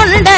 கொண்ட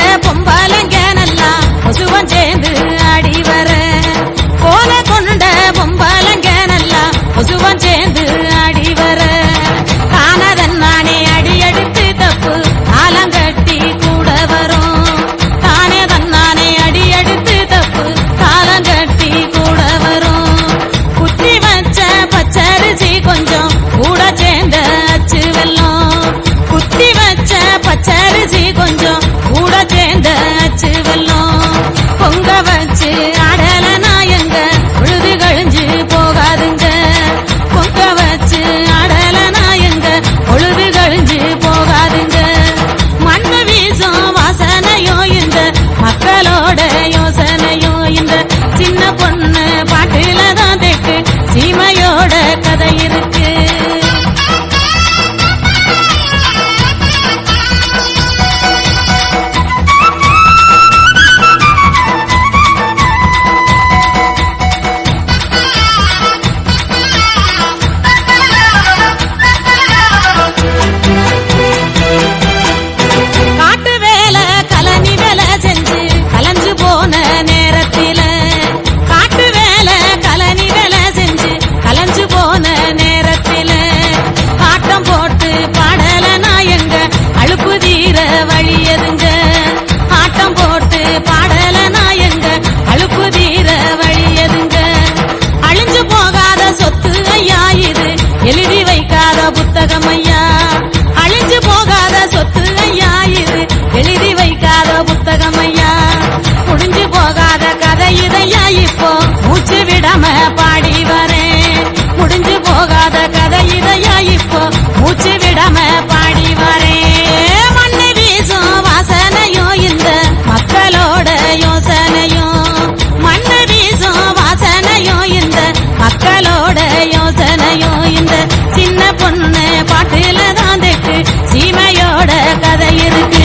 புத்தகம் ஐயா அழிஞ்சு போகாத சொத்து ஐயா இது? எழுதி வைக்காத புத்தகம் ஐயா முடிஞ்சு போகாத கதை இதையா இப்போ? மூச்சு விடாம பாடி